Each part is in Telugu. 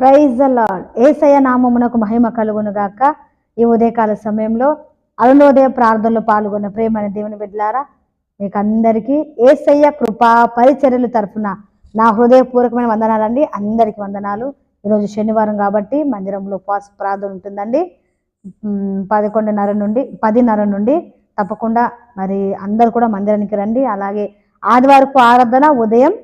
ప్రైజ్ ద లార్డ్ ఏసయ నామమునకు మహిమ కలుగునుగాక ఈ ఉదయకాల సమయంలో అరుణోదయ ప్రార్థనలో పాల్గొన్న ప్రేమని దేవుని బిడ్డలారా మీకు అందరికీ ఏసయ్య కృపా పరిచర్యల తరఫున నా హృదయపూర్వకమైన వందనాలండి. అందరికీ వందనాలు. ఈరోజు శనివారం కాబట్టి మందిరంలో ఉపవాస ప్రార్థన ఉంటుందండి. పదకొండున్నర నుండి పదిన్నర నుండి తప్పకుండా మరి అందరు కూడా మందిరానికి రండి. అలాగే ఆదివారపు ఆరాధన ఉదయం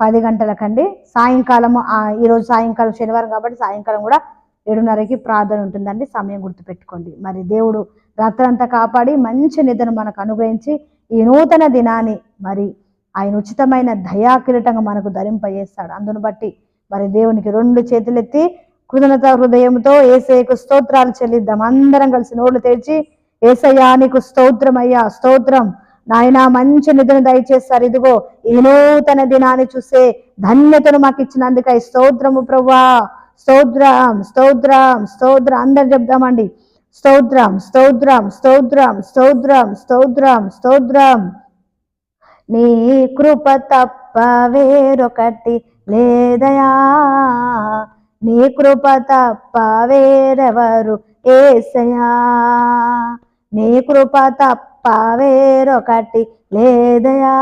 పది గంటలకండి. సాయంకాలము ఆ, ఈరోజు సాయంకాలం శనివారం కాబట్టి సాయంకాలం కూడా ఏడున్నరకి ప్రార్థన ఉంటుందండి. సమయం గుర్తుపెట్టుకోండి. మరి దేవుడు రాత్రంతా కాపాడి మంచి నిద్రను మనకు అనుగ్రహించి ఈ నూతన దినాన్ని మరి ఆయన ఉచితమైన దయాకిరీటంగా మనకు ధరింపజేస్తాడు. అందును బట్టి మరి దేవునికి రెండు చేతులెత్తి కృతజ్ఞత హృదయంతో ఏసయ్యకు స్తోత్రాలు చెల్లిద్దాం. అందరం కలిసి నోళ్ళు తెరిచి ఏసయ్యా నీకు స్తోత్రం. నాయన మంచి నిధులు దయచేస్తారు. ఇదిగో ఈ నూతన దినాన్ని చూసే ధన్యతను మాకు ఇచ్చినందుకై స్తోత్రము ప్రభా స్తోత్రం స్తోత్రం స్తోత్రం. అందరు చెప్దామండి. స్తోత్రం స్తోత్రం స్తోత్రం స్తోత్రం స్తోత్రం స్తోత్రం. నీ కృప తప్ప వేరొకటి లేదయా? నీ కృప తప్ప వేరెవరు ఏసయా? నీ కృప తప్ప తప్ప వేరొకటి లేదయా?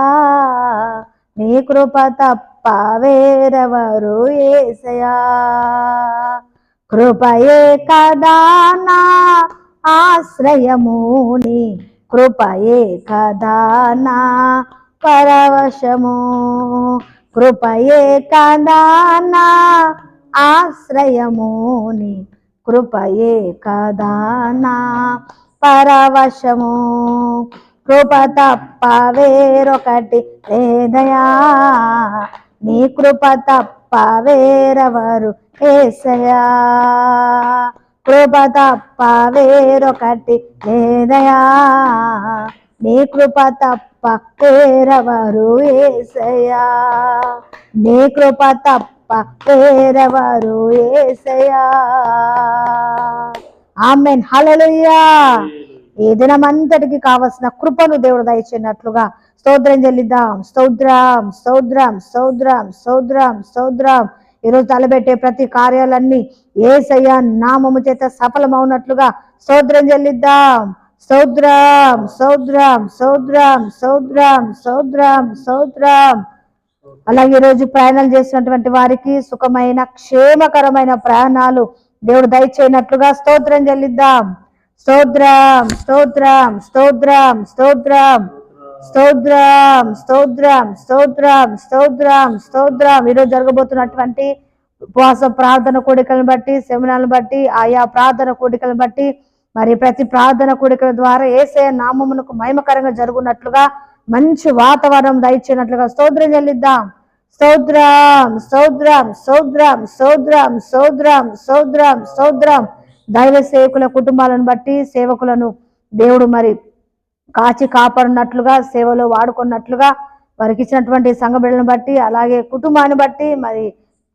నీ కృప తప్ప వేరెవరు ఏసయా? కృపయే కదా నా ఆశ్రయము నీ? కృపయే కదా నా పరవశము? కృపయే కదా నా ఆశ్రయము నీ? కృపయే కదా నా పరవశము. కృప తప్ప వేరొకటి లేదయా? నీ కృప తప్ప వేరెవరు ఏసయా? కృప తప్ప వేరొకటి లేదయా? నీ కృప తప్ప వేరెవరు ఏసయా? నీ కృప తప్ప వేరెవరు ఏసయా? ఆమెన్. హలలుయ్యా ఈ దినమంతటికి కావలసిన కృపను దేవుడు దయచేనట్లుగా స్తోత్రం చెల్లిద్దాం. స్తోత్రం స్తోత్రం స్తోత్రం స్తోత్రం స్తోత్రం. ఈరోజు తలబెట్టే ప్రతి కార్యాలన్నీ ఏసయ్య నామము చేత సఫలమవునట్లుగా స్తోత్రం చెల్లిద్దాం. స్తోత్రం స్తోత్రం స్తోత్రం స్తోత్రం స్తోత్రం స్తోత్రం. అలాగే ఈరోజు ప్రయాణాలు చేసినటువంటి వారికి సుఖమైన క్షేమకరమైన ప్రయాణాలు దేవుడు దయచేయనట్లుగా స్తోత్రం చెల్లిద్దాం. స్తోత్రం స్తోత్రం స్తోత్రం స్తోత్రం స్తోత్రం స్తోత్రం స్తోత్రం స్తోత్రం స్తోత్రం. ఈరోజు జరగబోతున్నటువంటి ఉపవాస ప్రార్థన కోడికలను బట్టి సెమినాలను బట్టి ఆయా ప్రార్థన కోడికలను బట్టి మరి ప్రతి ప్రార్థన కోడికల ద్వారా ఏసే నామమునకు మహిమకరంగా జరుగునట్లుగా మంచి వాతావరణం దయచేయనట్లుగా స్తోత్రం చెల్లిద్దాం. స్తోత్రం స్తోత్రం స్తోత్రం స్తోత్రం స్తోత్రం స్తోత్రం స్తోత్రం దైవ సేవకుల కుటుంబాలను బట్టి సేవకులను దేవుడు మరి కాచి కాపాడినట్లుగా సేవలో వాడుకున్నట్లుగా వారికి ఇచ్చినటువంటి సంఘ బిడ్డలను బట్టి అలాగే కుటుంబాన్ని బట్టి మరి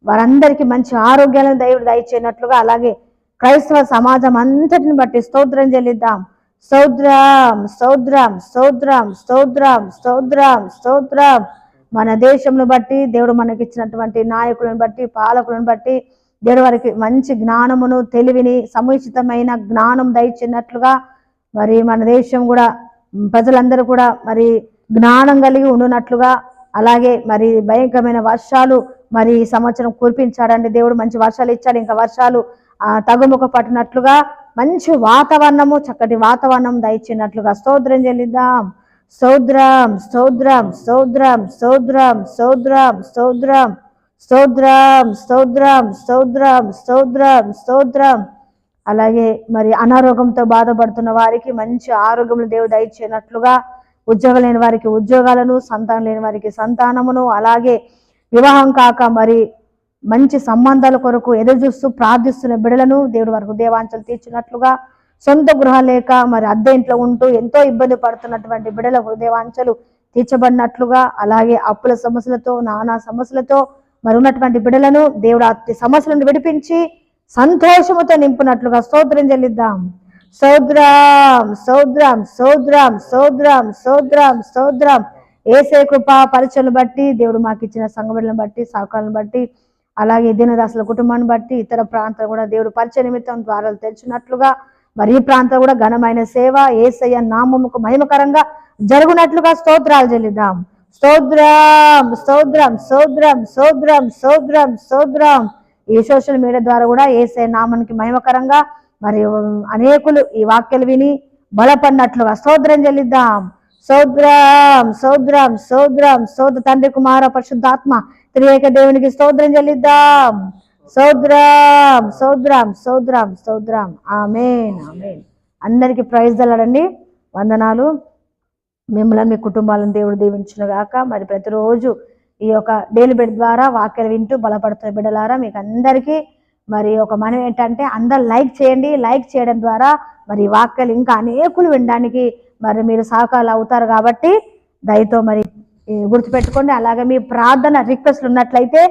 వారందరికీ మంచి ఆరోగ్యాలను దేవుడు దయచేయనట్లుగా అలాగే క్రైస్తవ సమాజం అంతటిని బట్టి స్తోత్రం చెల్లిద్దాం స్తోత్రం స్తోత్రం స్తోత్రం స్తోత్రం స్తోత్రం స్తోత్రం మన దేశంను బట్టి దేవుడు మనకి ఇచ్చినటువంటి నాయకులను బట్టి పాలకులను బట్టి దేవుడు వారికి మంచి జ్ఞానమును తెలివిని సముచితమైన జ్ఞానం దయచినట్లుగా మరి మన దేశం కూడా ప్రజలందరూ కూడా మరి జ్ఞానం కలిగి ఉండునట్లుగా అలాగే మరి భయంకరమైన వర్షాలు మరి ఈ సంవత్సరం కురిపించాడండి. దేవుడు మంచి వర్షాలు ఇచ్చాడు. ఇంకా వర్షాలు తగుముఖ పట్టినట్లుగా మంచి వాతావరణము చక్కటి వాతావరణం దయచినట్లుగా స్తోత్రం చెల్లిద్దాం. సౌద్రాం సౌద్రాం సౌద్రాం సౌద్రాం సౌద్రాం సౌద్రాం స్తోద్రాం స్తోద్రాం స్తోద్రాం స్తోద్రాం స్తోద్రాం అలాగే మరి అనారోగ్యంతో బాధపడుతున్న వారికి మంచి ఆరోగ్యములు దేవుడు దయచేనట్లుగా ఉద్యోగం లేని వారికి ఉద్యోగాలను సంతానం లేని వారికి సంతానమును అలాగే వివాహం కాక మరి మంచి సంబంధాల కొరకు ఎదురు చూస్తూ ప్రార్థిస్తున్న బిడలను దేవుడు వారి దేవాంచలు తీర్చినట్లుగా సొంత గృహ లేక మరి అద్దె ఇంట్లో ఉంటూ ఎంతో ఇబ్బంది పడుతున్నటువంటి బిడల హృదయవాంఛలు తీర్చబడినట్లుగా అలాగే అప్పుల సమస్యలతో నానా సమస్యలతో మరి ఉన్నటువంటి బిడలను దేవుడు అతి సమస్యలను విడిపించి సంతోషముతో నింపునట్లుగా స్తోత్రం చెల్లిద్దాం. సౌద్రం సౌద్రం సౌద్రం సౌద్రం సౌద్రం సౌద్రం. ఏసే కృప పరిచయను బట్టి దేవుడు మాకు ఇచ్చిన సంఘటనలను బట్టి సహకారాలను బట్టి అలాగే దీనదాసుల కుటుంబాన్ని బట్టి ఇతర ప్రాంతాలు కూడా దేవుడు పరిచయ నిమిత్తం ద్వారాలు తెరిచినట్లుగా మరి ఈ ప్రాంతం కూడా ఘనమైన సేవ ఏసయ్య నామముకు మహిమకరంగా జరుగునట్లుగా స్తోత్రాలు చెల్లిద్దాం. స్తోత్రం స్తోత్రం స్తోత్రం స్తోత్రం స్తోత్రం స్తోత్రం. ఈ సోషల్ మీడియా ద్వారా కూడా ఏసే నామానికి మహిమకరంగా మరి అనేకులు ఈ వాక్యాలు విని బలపడినట్లుగా స్తోత్రం చెల్లిద్దాం. సౌద్రం సౌద్రం సౌద్రం సోద్ర తండ్రి కుమార పరిశుద్ధాత్మ త్రియేక దేవునికి స్తోత్రం చెల్లిద్దాం. సౌద్రం సౌద్రం సౌద్రం సౌద్రం ఆమెన్ ఆమెన్. అందరికి ప్రైజ్ దలాడండి. వందనాలు. మిమ్మల్ని మీ కుటుంబాలను దేవుడు దీవించిన గాక మరి ప్రతిరోజు ఈ యొక్క డైలీ బెడ్ ద్వారా వాక్యాలు వింటూ బలపడుతున్న బిడ్డలారా మీకు అందరికీ మరి ఒక మనం ఏంటంటే అందరు లైక్ చేయండి. లైక్ చేయడం ద్వారా మరి వాక్యాలు ఇంకా అనేకులు వినడానికి మరి మీరు సహకారాలు అవుతారు కాబట్టి దయతో మరి గుర్తుపెట్టుకోండి. అలాగే మీ ప్రార్థన రిక్వెస్ట్లు ఉన్నట్లయితే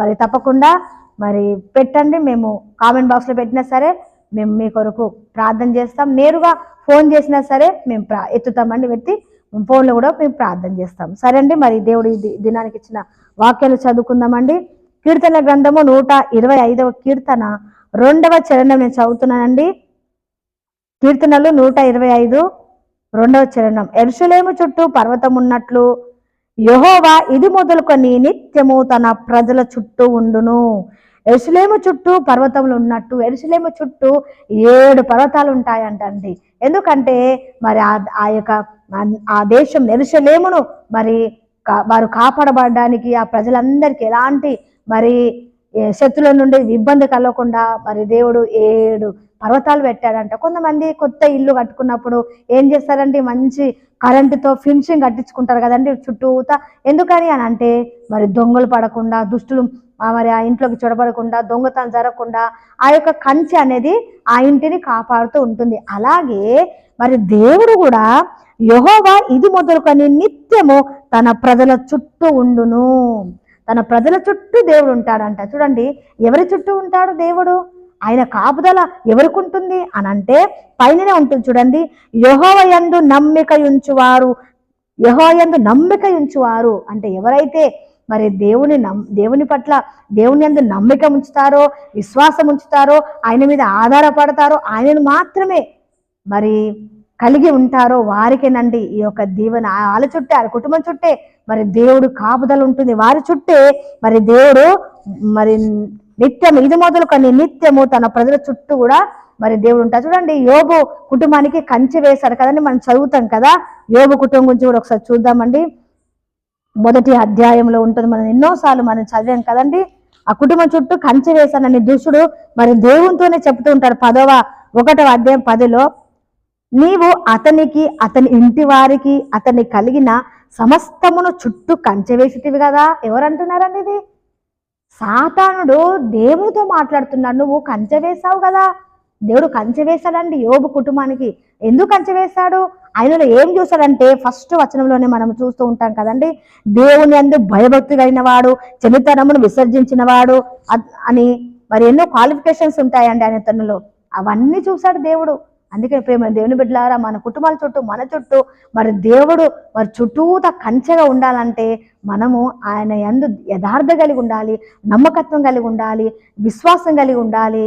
మరి తప్పకుండా మరి పెట్టండి మేము కామెంట్ బాక్స్లో పెట్టినా సరే మేము మీ కొరకు ప్రార్థన చేస్తాం. నేరుగా ఫోన్ చేసినా సరే మేము ప్రా ఎత్తుతామండి ఎత్తి ఫోన్లో కూడా మేము ప్రార్థన చేస్తాం. సరే అండి మరి దేవుడు దినానికి ఇచ్చిన వాక్యాలు చదువుకుందామండి. కీర్తన గ్రంథము నూట ఇరవై ఐదవ కీర్తన రెండవ చరణం నేను చదువుతున్నానండి. కీర్తనలు నూట ఇరవై ఐదు రెండవ చరణం. ఎరుసలేము చుట్టూ పర్వతం ఉన్నట్లు యహోవా ఇది మొదలుకొని నిత్యము తన ప్రజల చుట్టూ ఉండును. ఎరుసలేము చుట్టూ పర్వతములు ఉన్నట్టు ఎరుసలేము చుట్టూ ఏడు పర్వతాలు ఉంటాయంటండి ఎందుకంటే మరి ఆ ఆ యొక్క ఆ- దేశం ఎరుసలేమును మరి వారు కాపాడబడడానికి ఆ ప్రజలందరికీ ఎలాంటి మరి శత్రుల నుండి ఇబ్బంది కలగకుండా మరి దేవుడు ఏడు పర్వతాలు పెట్టాడంట. కొంతమంది కొత్త ఇల్లు కట్టుకున్నప్పుడు ఏం చేస్తారంటే మంచి కరెంటుతో ఫినిషింగ్ కట్టించుకుంటారు కదండి చుట్టూతా. ఎందుకని అని అంటే మరి దొంగలు పడకుండా దుష్టులు మరి ఆ ఇంట్లోకి చొరబడకుండా దొంగతనం జరగకుండా ఆ యొక్క కంచె అనేది ఆ ఇంటిని కాపాడుతూ ఉంటుంది. అలాగే మరి దేవుడు కూడా యహోవా ఇది మొదలుకొని నిత్యము తన ప్రజల చుట్టూ ఉండును. తన ప్రజల చుట్టూ దేవుడు ఉంటాడంట చూడండి ఎవరి చుట్టూ ఉంటాడు దేవుడు? ఆయన కాపుదల ఎవరికి ఉంటుంది అని అంటే పైననే ఉంటుంది చూడండి. యహోవయందు నమ్మిక ఉంచువారు. యహోయందు నమ్మిక ఉంచువారు. అంటే ఎవరైతే మరి దేవుని నమ్ దేవుని పట్ల దేవుని యందు నమ్మిక ఉంచుతారో విశ్వాసం ఉంచుతారో ఆయన మీద ఆధారపడతారో ఆయనను మాత్రమే మరి కలిగి ఉంటారో వారికేనండి ఈ యొక్క దీవెన. వాళ్ళ చుట్టే ఆ కుటుంబం చుట్టే మరి దేవుడు కాపుదలు ఉంటుంది. వారి చుట్టే మరి దేవుడు మరి నిత్యం ఇది మొదలు కొన్ని నిత్యము తన ప్రజల చుట్టూ కూడా మరి దేవుడు ఉంటారు చూడండి యోబు కుటుంబానికి కంచె వేశారు కదండి మనం చదువుతాం కదా. యోబు కుటుంబం గురించి కూడా ఒకసారి చూద్దామండి. మొదటి అధ్యాయంలో ఉంటుంది. మనం ఎన్నోసార్లు మనం చదివాం కదండి. ఆ కుటుంబం చుట్టూ కంచె వేశానని దుష్టుడు మరి దేవునితోనే చెప్తూ ఉంటాడు పదవ ఒకటవ అధ్యాయం పదిలో నీవు అతనికి అతని ఇంటి వారికి అతని కలిగిన సమస్తమును చుట్టూ కంచె వేసిటివి కదా? ఎవరంటున్నారండి ఇది? సాతానుడు దేవుడితో మాట్లాడుతున్నాడు. నువ్వు కంచె వేశావు కదా? దేవుడు కంచె వేశాడండి యోబు కుటుంబానికి. ఎందుకు కంచె వేశాడు? ఆయనలో ఏం చూశాడంటే ఫస్ట్ వచనంలోనే మనం చూస్తూ ఉంటాం కదండి. దేవుని అందు భయభక్తి కలిగిన వాడు చనితనమును విసర్జించిన వాడు అని మరి ఎన్నో క్వాలిఫికేషన్స్ ఉంటాయండి ఆయన తనలో. అవన్నీ చూశాడు దేవుడు. అందుకే ప్రేమ దేవుని బిడ్డలారా మన కుటుంబాల చుట్టూ మన చుట్టూ మరి దేవుడు మరి చుట్టూత కంచెగా ఉండాలంటే మనము ఆయన ఎందు యథార్థ కలిగి ఉండాలి నమ్మకత్వం కలిగి ఉండాలి విశ్వాసం కలిగి ఉండాలి.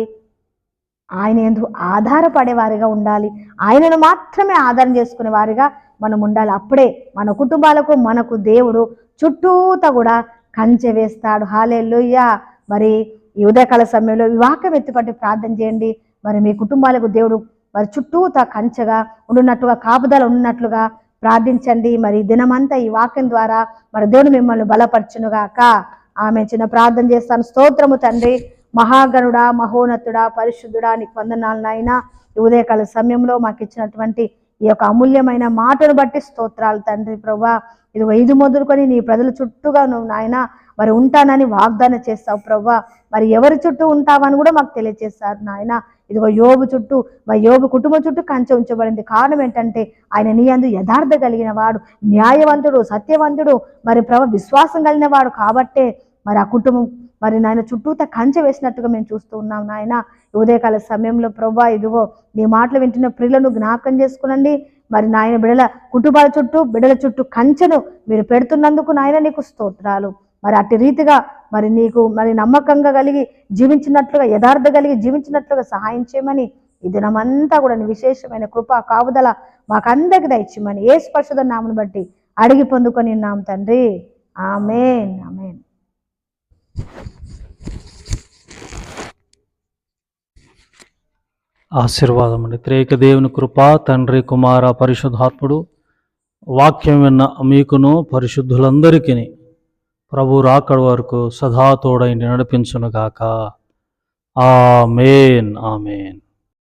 ఆయన ఎందు ఆధారపడే వారిగా ఉండాలి. ఆయనను మాత్రమే ఆధారం చేసుకునే వారిగా మనం ఉండాలి. అప్పుడే మన కుటుంబాలకు మనకు దేవుడు చుట్టూత కూడా కంచె వేస్తాడు. హాలెల్లుయ్యా మరి ఈ ఉదయకాల సమయంలో వివాహం ఎత్తుపట్టి ప్రార్థన చేయండి. మరి మీ కుటుంబాలకు దేవుడు మరి చుట్టూ కంచెగా ఉండున్నట్టుగా కాపుదల ఉన్నట్లుగా ప్రార్థించండి. మరి దినమంతా ఈ వాక్యం ద్వారా మరి దేవుడు మిమ్మల్ని బలపరచునుగాక. ఆమె చిన్న ప్రార్థన చేస్తాను. స్తోత్రము తండ్రి మహాగణుడా మహోన్నతుడా పరిశుద్ధుడా నీకు వందనాలు నాయన. ఉదయకాల సమయంలో మాకు ఇచ్చినటువంటి ఈ యొక్క అమూల్యమైన మాటను బట్టి స్తోత్రాలు తండ్రి ప్రభా. ఇది ఐదు మొదలుకొని నీ ప్రజల చుట్టూగా నువ్వు నాయన మరి ఉంటానని వాగ్దానం చేస్తావు ప్రవ్వా. మరి ఎవరి చుట్టూ ఉంటావని కూడా మాకు తెలియజేస్తారు నాయన. ఇదిగో యోబు చుట్టూ మరి యోబు కుటుంబం చుట్టూ కంచె ఉంచబడింది. కారణం ఏంటంటే ఆయన నీ అందు యథార్థ కలిగిన వాడు న్యాయవంతుడు సత్యవంతుడు మరి ప్రభ విశ్వాసం కలిగిన వాడు కాబట్టే మరి ఆ కుటుంబం మరి నాయన చుట్టూత కంచె వేసినట్టుగా మేము చూస్తూ ఉన్నాం నాయన. ఉదయకాల సమయంలో ప్రభా ఇదిగో నీ మాటలు వింటున్న ప్రియులను జ్ఞాపకం చేసుకునండి. మరి నాయన బిడల కుటుంబాల చుట్టూ బిడల చుట్టూ కంచెను మీరు పెడుతున్నందుకు నాయన నీకు స్తోత్రాలు. మరి అట్టి రీతిగా మరి నీకు మరి నమ్మకంగా కలిగి జీవించినట్లుగా యథార్థ కలిగి జీవించినట్లుగా సహాయం చేయమని ఈ దినమంతా కూడా విశేషమైన కృప కావుదల మాకందరికి దయచేయమని ఏ స్పర్శద నామను బట్టి అడిగి పొందుకొని నామ తండ్రి. ఆమెన్. ఆమెన్. ఆశీర్వాదం అండి. త్రేక దేవుని కృప తండ్రి కుమార పరిశుద్ధాత్ముడు వాక్యం విన్న మీకును పరిశుద్ధులందరికీ ప్రభు రాకడ వరకు సదాతోడైండి నడిపించునుగాక ఆమెన్ ఆమెన్.